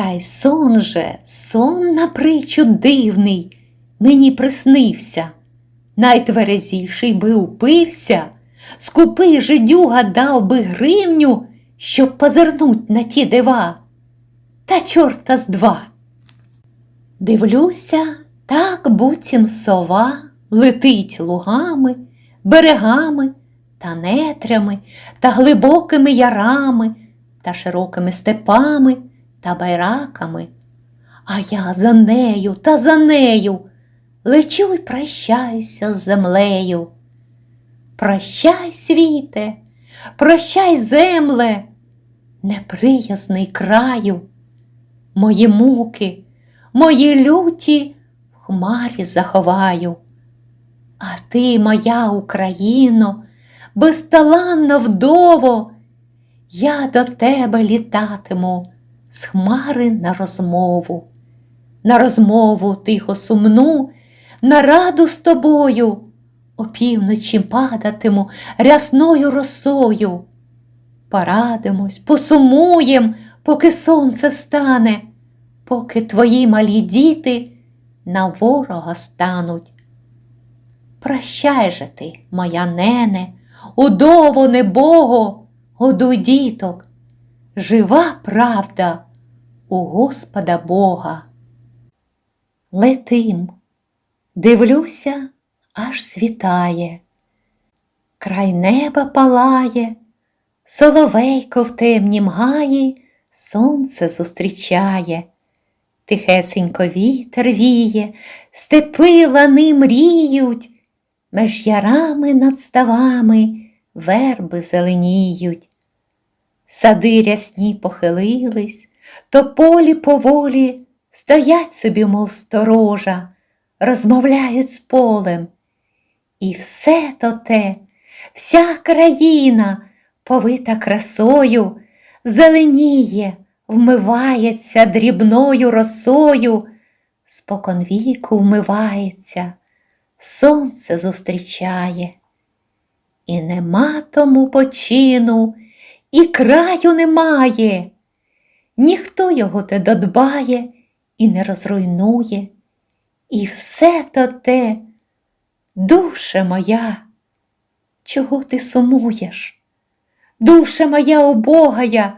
Та й сон же, сон на притчу дивний, мені приснився. Найтверезіший би упився, скупий жидюга дав би гривню, щоб позирнуть на ті дива. Та чортка з два. Дивлюся, так буцім сова летить лугами, берегами та нетрями, та глибокими ярами, та широкими степами та байраками. А я за нею та за нею лечу й прощаюся з землею. Прощай, світе, прощай, земле, неприязний краю, мої муки, мої люті в хмарі заховаю. А ти, моя Україно, безталанна вдово, я до тебе літатиму з хмари на розмову, на розмову тихо сумну, на раду з тобою, опівночі падатиму рясною росою. Порадимось, посумуєм, поки сонце встане, поки твої малі діти на ворога стануть. Прощай же ти, моя нене, удово небого, годуй діток, жива правда у Господа Бога. Летим, дивлюся, аж світає, край неба палає, соловейко в темнім гаї сонце зустрічає, тихесенько вітер віє, степи лани мріють, меж ярами над ставами верби зеленіють. Сади рясні похилились, то полі поволі стоять собі, мов сторожа, розмовляють з полем. І все то те, вся країна, повита красою, зеленіє, вмивається дрібною росою, споконвіку вмивається, сонце зустрічає. І нема тому почину, і краю немає. Ніхто його те додбає і не розруйнує. І все то те, душе моя, чого ти сумуєш? Душа моя убогая,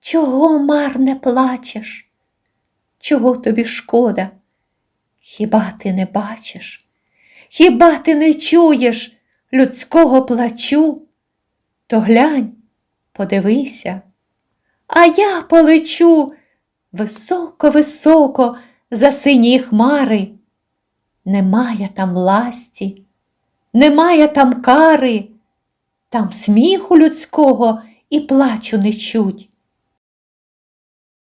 чого марне плачеш? Чого тобі шкода? Хіба ти не бачиш? Хіба ти не чуєш людського плачу? То глянь, подивися, а я полечу високо-високо за сині хмари. Немає там ласті, немає там кари, там сміху людського і плачу не чуть.